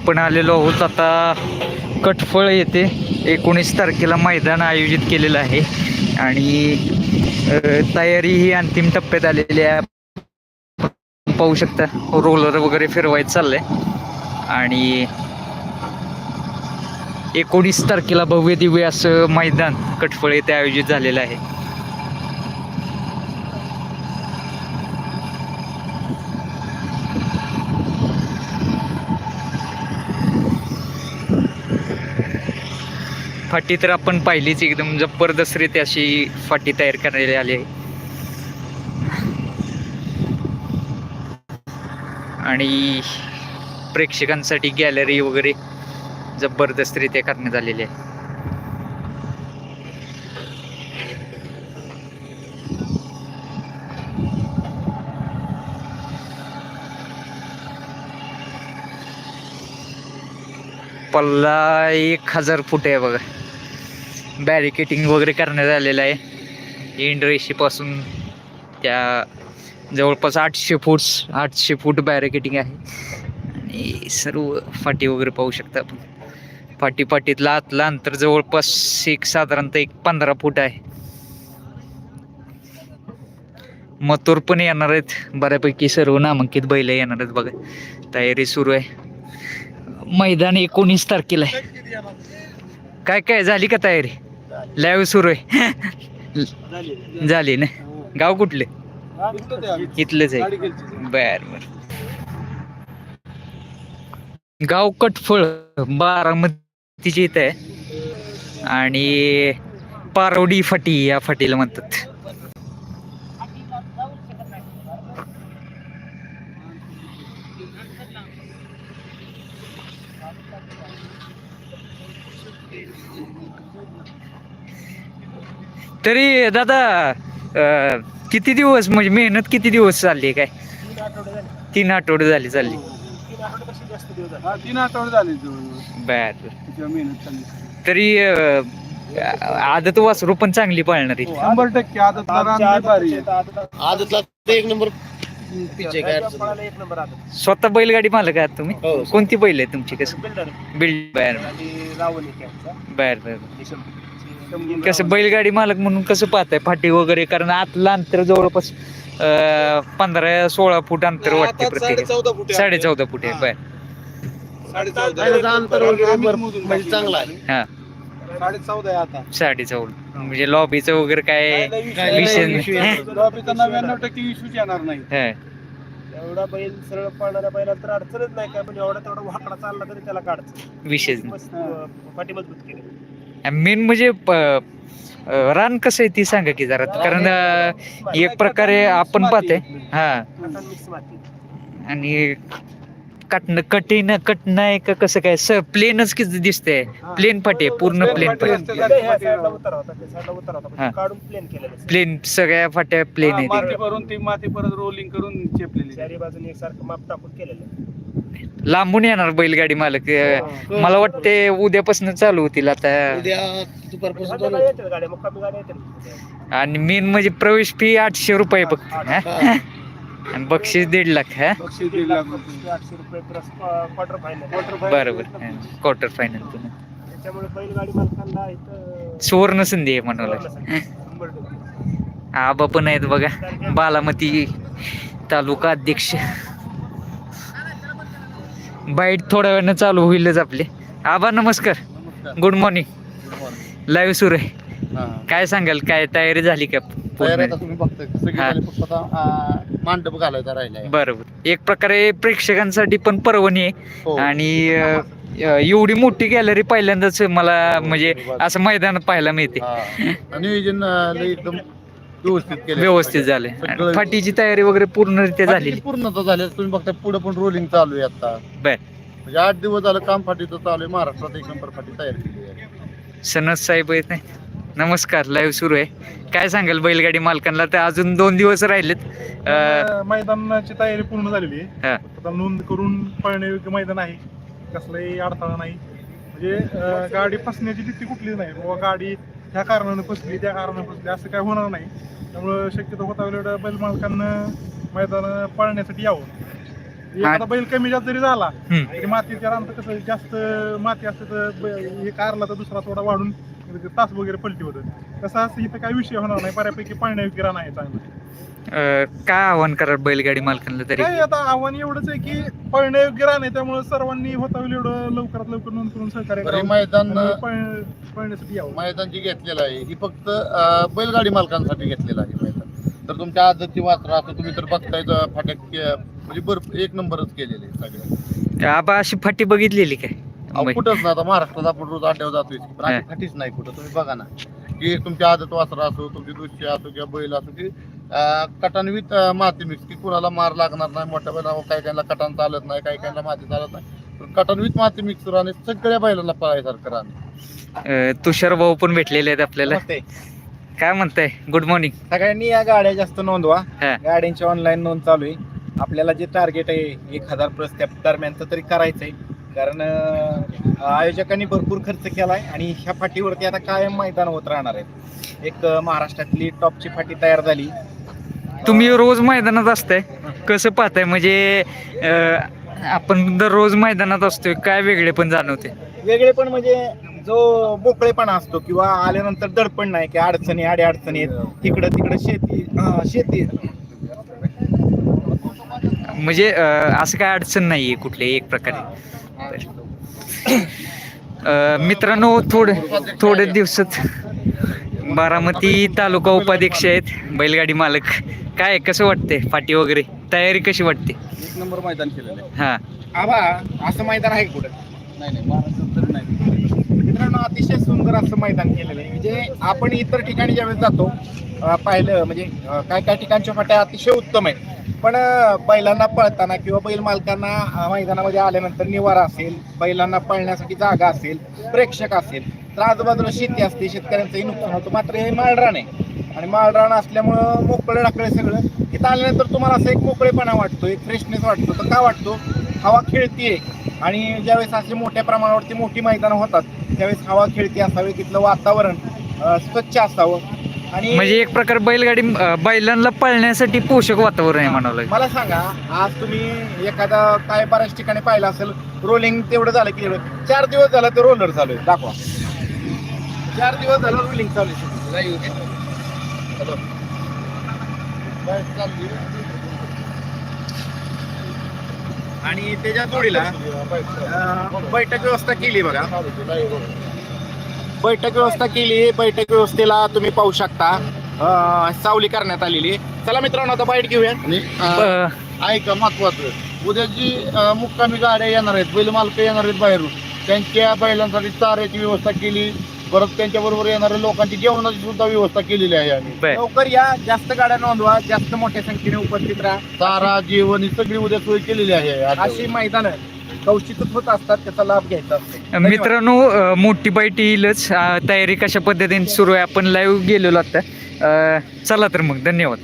आपण आलेलो आहोत आता. कटफळ येथे एकोणीस तारखेला मैदान आयोजित केलेलं आहे. आणि तयारी ही अंतिम टप्प्यात आलेली आहे. पाहू शकता रोलर वगैरे फिरवायचं चाललंय. आणि एकोणीस तारखेला भव्य दिव्य असं मैदान कटफळ येथे आयोजित झालेलं आहे. फाटी तर आपण पाहिलीच एकदम जबरदस्तरीत्या अशी फाटी तयार करण्यात आली आहे. आणि प्रेक्षकांसाठी गॅलरी वगैरे जबरदस्तरीत्या करण्यात आलेली आहे. पल्ला एक हजार फूट आहे बघा. बॅरिकेटिंग वगैरे करण्यात आलेलं आहे. इंडरेशीपासून त्या जवळपास आठशे फूट आठशे फूट बॅरिकेटिंग आहे. आणि सर्व फाटी वगैरे पाहू शकता आपण. फाटी फाटीतला आतला अंतर जवळपास एक साधारणतः एक पंधरा फूट आहे. मथुर पण येणार आहेत. बऱ्यापैकी सर्व नामांकित बैल येणार आहेत बघा. तयारी सुरू आहे. मैदान एकोणीस तारखेला आहे. काय काय झाली का तयारी? लाईव्ह सुरू आहे. झाली ना? गाव कुठले? इथलंच आहे. बर बर. गाव कटफळ बारामतीची इथं आहे. आणि पारवडी फाटी या फाटीला म्हणतात. तरी दादा अं, किती दिवस म्हणजे मेहनत किती दिवस चालली काय? तीन आठवडे झाली चालली. हा, तीन आठवडे झाले जवळजवळ बर. मेहनत चालली. तरी अं, आदत वासरू पण चांगली पाळणार आहे. शंभर टक्के आता भारी आहे. आदतला एक नंबर पिच्चे काय अडचण नाही. एक नंबर आता स्वतः बैलगाडी मालक आहात तुम्ही? हो. कोणती बैल आहे तुमची? कसं? बिल्डर. बिल्ड बर आणि रावण एक आहे आमचा. बर कसं बैलगाडी मालक म्हणून कसं पाहताय फाटी वगैरे कारण आतलं अंतर जवळपास अं, पंधरा सोळा फूट अंतर वाटते प्रत्येक साडेचौदा फूट आहे साडे चौदा फूट आहे. बर पहिल्याचं अंतर वगैरे मोजून म्हणजे टाकलं. चांगलं आहे. हा साडेचौदा आहे आता साडे चौदा म्हणजे लॉबीचं वगैरे काय विषय नाही, विषय नाही. नाही. लॉबीचा नव्याण्णव टक्के इश्यूच येणार नाही हा. एवढा बैल सरळ पाळणाऱ्या बैलाला तर अडचणच नाही काय पण एवढा तेवढा वाकडा चालला तरी त्याला काढतो विषयच नाही. मस्त अं, पाठी मजबूत केली मेन म्हणजे रान कसं आहे ती सांगा की जरा. कारण एक प्रकारे आपण पाहते हा. आणि कटणं कठीण कटणं आहे का कसं काय? स प्लेनच किती दिसतंय? प्लेन फाटी आहे पूर्ण प्लेन फाटी प्लेन सगळ्या फाट्या प्लेन आहे माती भरून ती माती परत रोलिंग करून चेपलेली. चारी बाजूने एकसारखं माप टाकून केलेलं आहे. लांबून येणार बैलगाडी मालक. मला वाटते उद्यापासून चालू होतील आता. आणि मेन म्हणजे प्रवेश फी आठशे रुपये बघ. हा? हा. आणि बक्षीस दीड लाख हा? बक्षीस दीड लाख रुपये. आठशे रुपये प्लस क्वार्टर फायनल बरोबर क्वार्टर फायनल सुवर्ण संधी आहे म्हणाला आबा पण आहेत बघा. बालामती तालुका अध्यक्ष. बाईट थोड्या वेळानं चालू होईलच आपले. आबा नमस्कार. गुड मॉर्निंग लाईव्ह सुरू आहे. काय सांगाल? काय तयारी झाली का मांडप घालायचा राहिलाय. बरोबर. एक प्रकारे प्रेक्षकांसाठी पण पर्वणी आहे. हो. आणि एवढी मोठी गॅलरी पहिल्यांदाच मला म्हणजे असं मैदानात पाहायला मिळते. नियोजन एकदम व्यवस्थित केलं. व्यवस्थित झाले. सगळं- फाटीची तयारी वगैरे पूर्णरित्या झालेली. फाटीची पूर्णता झाली तुम्ही बघताय पुढे पण रोलिंग चालू आहे आता. बर. म्हणजे आठ दिवस झालं काम फाटीचं चालू आहे महाराष्ट्रात एक नंबर फाटी तयार केली आहे. सनद साहेब आहेत नाही नमस्कार लाईव्ह सुरू आहे. काय सांगाल बैलगाडी मालकांना? तर अजून दोन दिवस राहिलेत. अं, मैदानाची तयारी पूर्ण झालेली आहे. हा. आता नोंद करून पळण्यायोग्य मैदान आहे. कसलाही अडथळा नाही. म्हणजे अं, गाडी फसण्याची भीती कुठलीच नाही. बाबा गाडी ह्या कारणानं फसली त्या कारणानं फसली असं काय होणार नाही. त्यामुळं शक्यतो होता वेळ बैल मालकांना मैदान पळण्यासाठी यावं. एखादा बैल कमी जास्त जरी झाला. तरी मातीच्या रानात कसं जास्त माती असते तर ब- हे कारला तर दुसरा थोडा वाढून तास वगैरे पलटी होतं. तसं असं इथं काही विषय होणार नाही. बऱ्यापैकी पाण्यायोग्य रान आहे चांगलं. काय आव्हान कराल बैलगाडी मालकांना तरी? काय आता आव्हान एवढंच आहे की पळण्यायोग्य रान आहे त्यामुळे सर्वांनी होता होईल एवढं लवकरात लवकर नोंद करून सहकार्य बरं, हे करावं. मैदान आणि पळ- पळण्यासाठी यावं. मैदान जे घेतलेलं आहे ही फक्त अं, बैलगाडी मालकांसाठी घेतलेलं आहे मैदान. तर तुमच्या आदतची वासरा आता तुम्ही तर बघताय तर फाटक अं, म्हणजे भरपूर एक नंबरच केलेले आहे सगळे आबा अशी फाटी बघितलेली काय? अहो, कुठंच ना आता महाराष्ट्रात आपण रोज अड्ड्यावर जातोय. पण हा. फाटीच नाही कुठं तुम्ही बघा ना. की तुमच्या आदत वासरा असो तुमची दुसरी असो किंवा बैल असो की अं, माती मिक्स की कुणाला मार लागणार नाही मोठ्या बैलाला काही काहींना कटान चालत नाही काही काहींना माती चालत नाही. पण कटानवीत माती मिक्स राहणे सगळ्या बैलांना पळायसारखं राहणे. तुषार भाऊ पण भेटलेले आहेत आपल्याला. काय म्हणताय? गुड मॉर्निंग सगळ्यांनी या गाड्या जास्त नोंदवा. हा. गाड्यांची ऑनलाईन नोंद चालू आहे. आपल्याला जे टार्गेट आहे एक हजार प्लस त्या दरम्यानचं तरी करायचंय. कारण अं, आयोजकांनी भरपूर खर्च केलाय आणि ह्या फाटीवरती आता कायम मैदान होत राहणार आहे. एक महाराष्ट्रातली टॉपची फाटी तयार झाली. तुम्ही रोज मैदानात असताय. कसं पाहताय? म्हणजे अं, आपण दररोज मैदानात असतोय काय वेगळे पण जाणवते. वेगळे पण म्हणजे जो मोकळेपणा असतो किंवा आल्यानंतर दडपण नाही की अडचणी आडे अडचणी तिकडं तिकडं शेती अं, शेती म्हणजे अं, असं काय अडचण नाहीये कुठल्याही एक प्रकारे. अं, मित्रांनो थोडे थोडे दिवसात बारामती तालुका उपाध्यक्ष आहेत बैलगाडी मालक. काय कसं वाटते फाटी वगैरे तयारी कशी वाटते? एक नंबर मैदान केलेलं आहे. हा. आबा असं मैदान आहे कुठं? नाही नाही महाराष्ट्रात तरी नाही. मित्रांनो अतिशय सुंदर असं मैदान केलेलं आहे. म्हणजे आपण इतर ठिकाणी ज्यावेळेस जातो अं, पाहिलं म्हणजे अं, काय काय ठिकाणच्या फाट्या अतिशय उत्तम आहेत. पण अं, बैलांना पळताना किंवा बैल मालकांना अं, मैदानामध्ये आल्यानंतर निवारा असेल बैलांना पळण्यासाठी जागा असेल प्रेक्षक असेल तर आजूबाजूला शेती असते शेतकऱ्यांचंही नुकसान होतं. मात्र हे माळरान आहे. आणि माळरान असल्यामुळं मोकळं टाकलं सगळं. इथं आल्यानंतर तुम्हाला असं एक मोकळेपणा वाटतो एक फ्रेशनेस वाटतो. तर का वाटतो? हवा खेळतीये. आणि ज्यावेळेस असे मोठ्या प्रमाणावरती मोठी मैदानं होतात त्यावेळेस हवा खेळती असावी तिथलं वातावरण स्वच्छ असावं. आणि म्हणजे एक प्रकार बैलगाडी बैलांना पळण्यासाठी पोषक वातावरण आहे म्हणावं मला सांगा आज तुम्ही एखादा काय बऱ्याच ठिकाणी पाहिलं असेल रोलिंग तेवढं झालं की चार दिवस झालं तर रोलर चालू आहे. दाखवा. चार दिवस झालं रोलिंग चालू आहे. हॅलो. आणि त्याच्या जोडीला अं, बैठक व्यवस्था केली बघा. बैठक व्यवस्था केली. बैठक व्यवस्थेला तुम्ही पाहू शकता. अं, सावली करण्यात आलेली. चला मित्रांनो आता बाईट घेऊया. आणि अं, अं, ऐका महत्वाचं? उद्या जी अं, मुक्कामी गाड्या येणार आहेत बैल मालक येणार आहेत बाहेरून त्यांच्या बैलांसाठी चाऱ्याची व्यवस्था केली. परत त्यांच्या बरोबर येणाऱ्या लोकांची जेवणाची सुद्धा व्यवस्था केलेली आहे आम्ही. बर. लवकर या जास्त गाड्या नोंदवा जास्त मोठ्या संख्येने उपस्थित राहा. चारा जेवण ही सगळी उद्या सोय केलेली आहे अशी मैदानं कौशिकच होत असतात त्याचा लाभ घ्यायचा असतो. मित्रांनो अं, मोठी बाईट येईलच. अं, तयारी कशा पद्धतीने सुरू आहे? आपण लाईव्ह गेलेलो आता. अं, चला तर मग. धन्यवाद.